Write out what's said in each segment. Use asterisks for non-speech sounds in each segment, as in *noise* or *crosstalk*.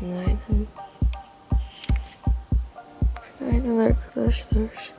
Günaydın. Günaydın arkadaşlar.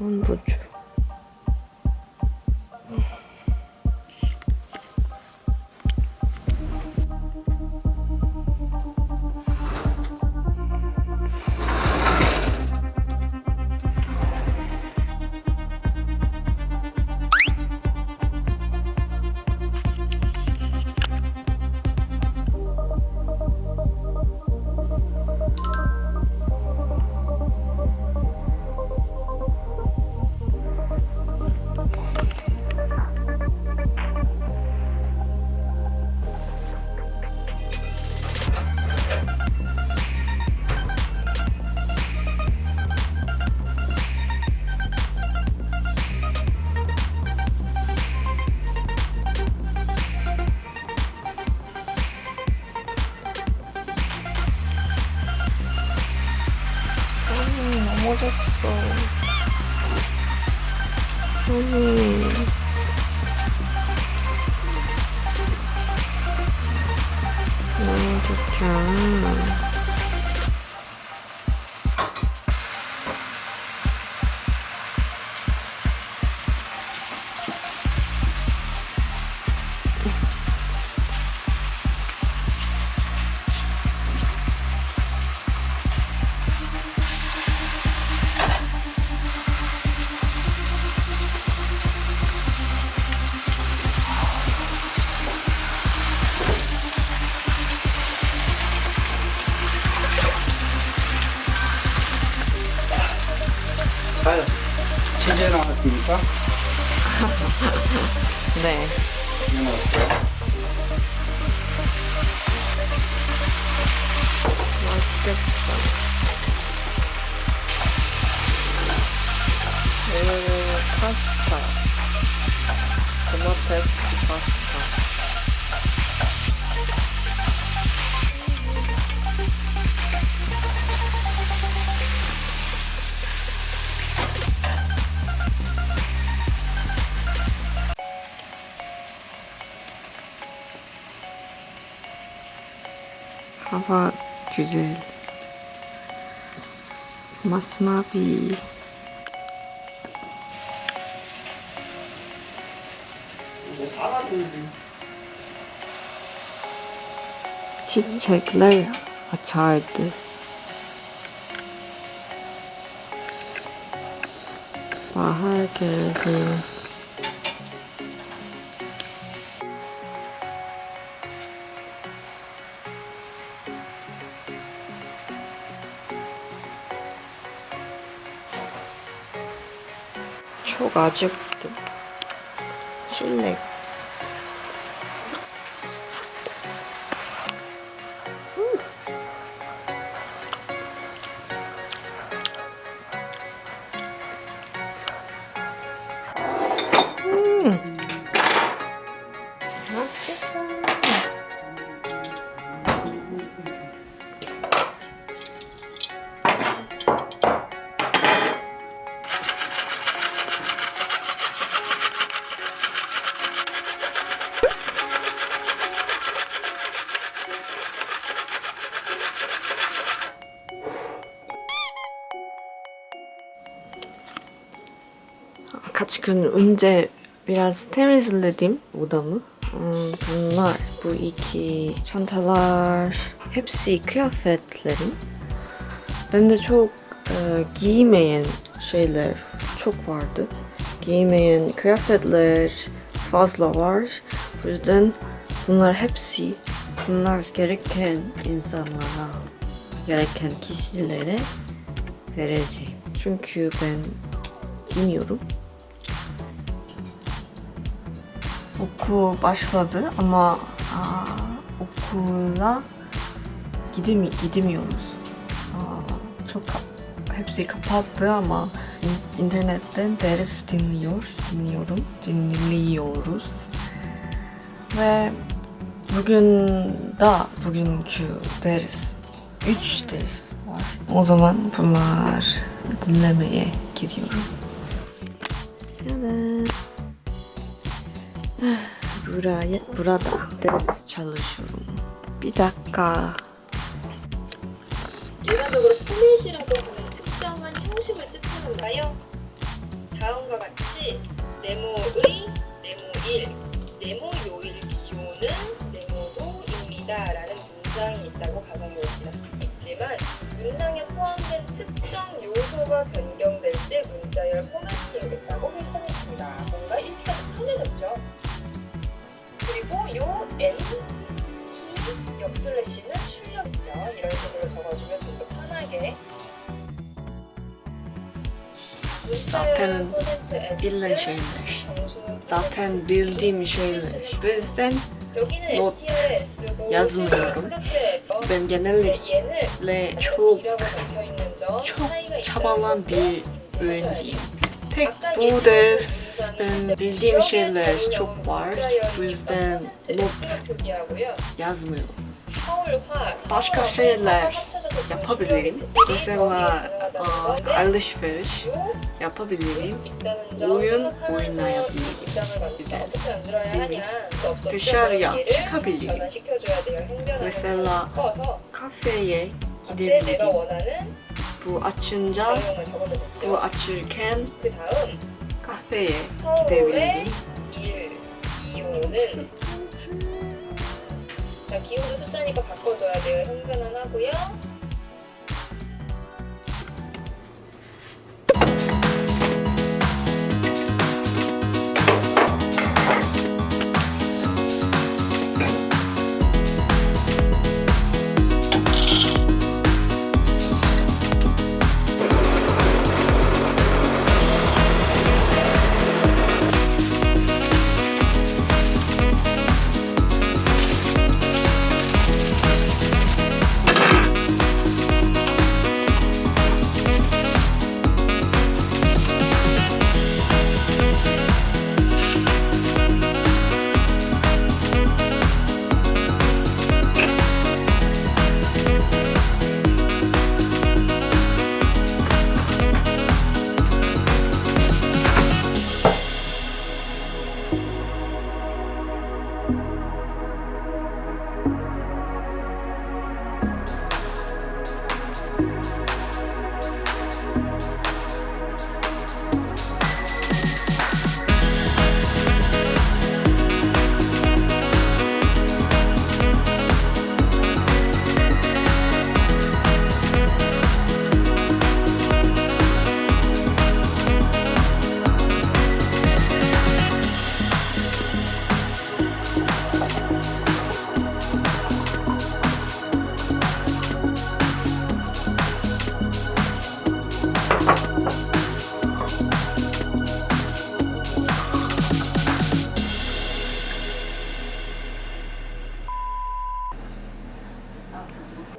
On buçuk. 나왔습니까? *laughs* 네. 치즈 나왔어요. 맛있겠다. 이거는 파스타. 토마테스 파스타. güzel. Masmavi. Çiçekler açardı. Bahar geldi. 쇼가죽도 실내 gün önce biraz temizledim odamı. Hmm, Bunlar bu iki çantalar hepsi kıyafetlerim. Ben de çok e, giymeyen şeyler çok vardı. Giymeyen kıyafetler fazla var. O yüzden bunlar hepsi bunlar gereken insanlara, gereken kişilere vereceğim. Çünkü ben giymiyorum. Okul başladı ama aa, okula gidemi gidemiyoruz. Aa, çok hepsi kapattı ama in- internetten ders dinliyor, dinliyorum, dinliyoruz. Ve bugün da bugünkü ders, üç ders var. O zaman bunlar dinlemeye gidiyorum. Tada. Buraya, burada ders çalışıyorum. Bir dakika. 기호는 네모로입니다. 라는 문장이 좀 편해졌죠. 그리고 요 N, T, 역슬래시는 출력이죠. 이런 식으로 적어주면 좀 더 편하게 Zaten bilinen şeyler. Zaten bildiğim şeyler. Bu yüzden not yazmıyorum. ben genellikle çok çok çabalan bir öğrenciyim. Tek bu ders ben bildiğim şeyler çok var. Bu yüzden not yazmıyorum. Başka şeyler yapabilirim. Mesela ıı, alışveriş yapabilirim. Oyun oynayabilirim. Güzel. Değil? Dışarıya çıkabilirim. Mesela kafeye gidebilirim. Bu açınca, bu açırken 학생의 기대 외에 1, 2, 5는 자, 기호도 숫자니까 바꿔줘야 돼요. 현근한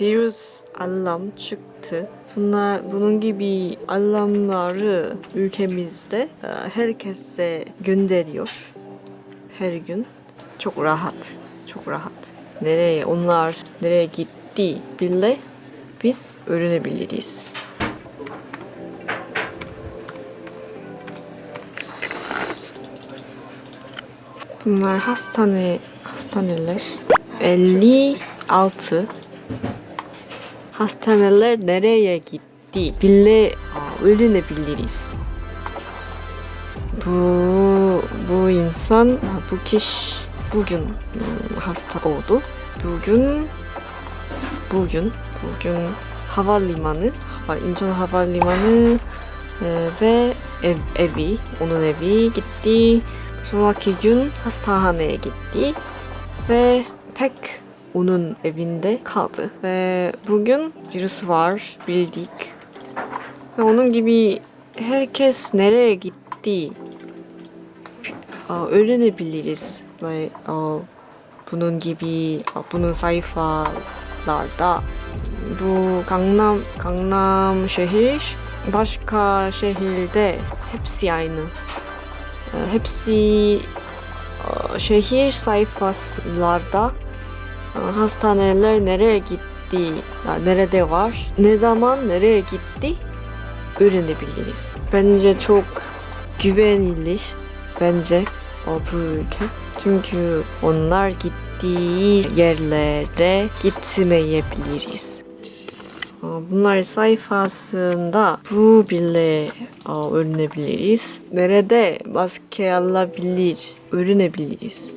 virüs alarm çıktı. Bunlar, bunun gibi alarmları ülkemizde e, herkese gönderiyor. Her gün. Çok rahat. Çok rahat. Nereye onlar nereye gitti bile biz öğrenebiliriz. Bunlar hastane hastaneler. 56 bu kişi bugün ım, hasta oldu. Bugün bugün bugün havalimanı hava, İnçon havalimanı e, ve ev, evi onun evi gitti. Sonraki gün hastaneye gitti ve tek onun evinde kaldı. Ve bugün virüs var bildik. Ve onun gibi herkes nereye gitti? Öğrenebiliriz. Bunun gibi bunun sayfalarda. Bu Gangnam Gangnam şehir başka şehirde hepsi aynı. Hepsi şehir sayfalarda hastaneler nereye gitti, nerede var, ne zaman nereye gitti öğrenebiliriz. Bence çok güvenilir bence o bu ülke. Çünkü onlar gittiği yerlere gitmeyebiliriz. 어, bunlar sayfasında bu bile 어, öğrenebiliriz. Nerede maske alabilir, öğrenebiliriz.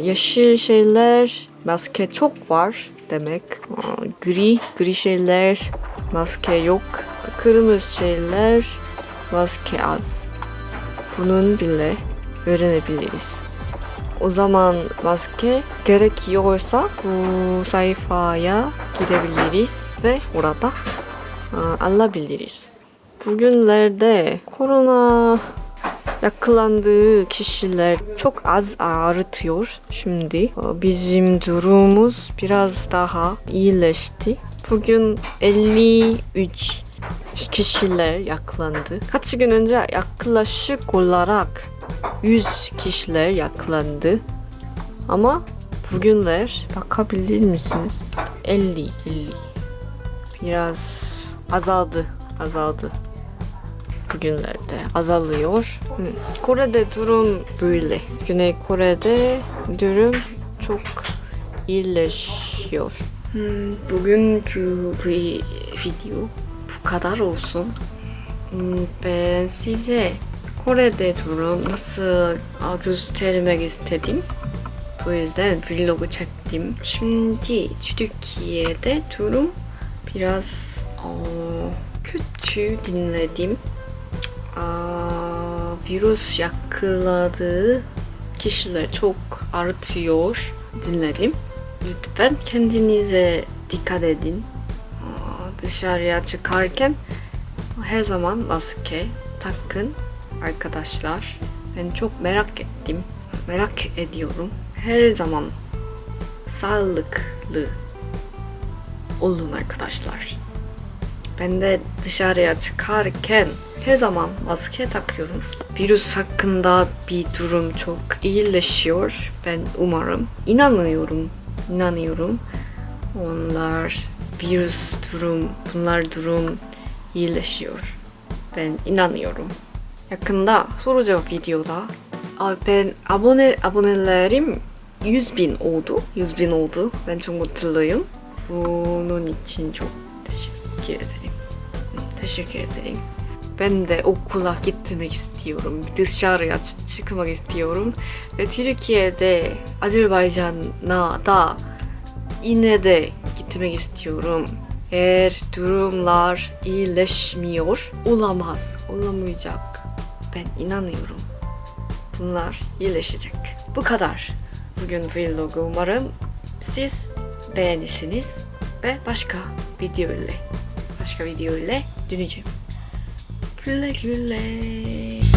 Yeşil şeyler maske çok var demek. Gri, gri şeyler maske yok. Kırmızı şeyler maske az. Bunun bile öğrenebiliriz. O zaman maske gerekiyorsa bu sayfaya gidebiliriz ve orada alabiliriz. Bugünlerde korona yakalandığı kişiler çok az artıyor şimdi. Bizim durumumuz biraz daha iyileşti. Bugün 53 kişiler yakalandı. Kaç gün önce yaklaşık olarak 100 kişiler yakalandı. Ama bugünler bakabilir misiniz? 50, 50. Biraz azaldı, azaldı. Bugünlerde azalıyor. Kore'de durum böyle. Güney Kore'de durum çok iyileşiyor. Hmm, bugünkü vi- video bu kadar olsun. Hmm, Ben size Kore'de durum nasıl göstermek istedim. Bu yüzden vlogu çektim. Şimdi Türkiye'de durum biraz 어, kötü dinledim. Virüs yakaladığı kişiler çok artıyor dinledim. Lütfen kendinize dikkat edin. Dışarıya çıkarken her zaman maske takın arkadaşlar. Ben çok merak ettim. Merak ediyorum. Her zaman sağlıklı olun arkadaşlar. Ben de dışarıya çıkarken her zaman maske takıyorum. Virüs hakkında bir durum çok iyileşiyor. Ben umarım. İnanıyorum. İnanıyorum. Onlar virüs durum, bunlar durum iyileşiyor. Ben inanıyorum. Yakında soru cevap videoda 아, ben abone abonelerim 100 bin oldu. 100 bin oldu. Ben çok mutluyum. Bunun için çok teşekkür ederim. Teşekkür ederim. Ben de okula gitmek istiyorum. Dışarıya çı- çıkmak istiyorum. Ve Türkiye'de Azerbaycan'a da yine de gitmek istiyorum. Eğer durumlar iyileşmiyor, olamaz, olamayacak. Ben inanıyorum. Bunlar iyileşecek. Bu kadar. Bugün vlogu umarım siz beğenirsiniz ve başka video ile başka video ile döneceğim. Güle güle.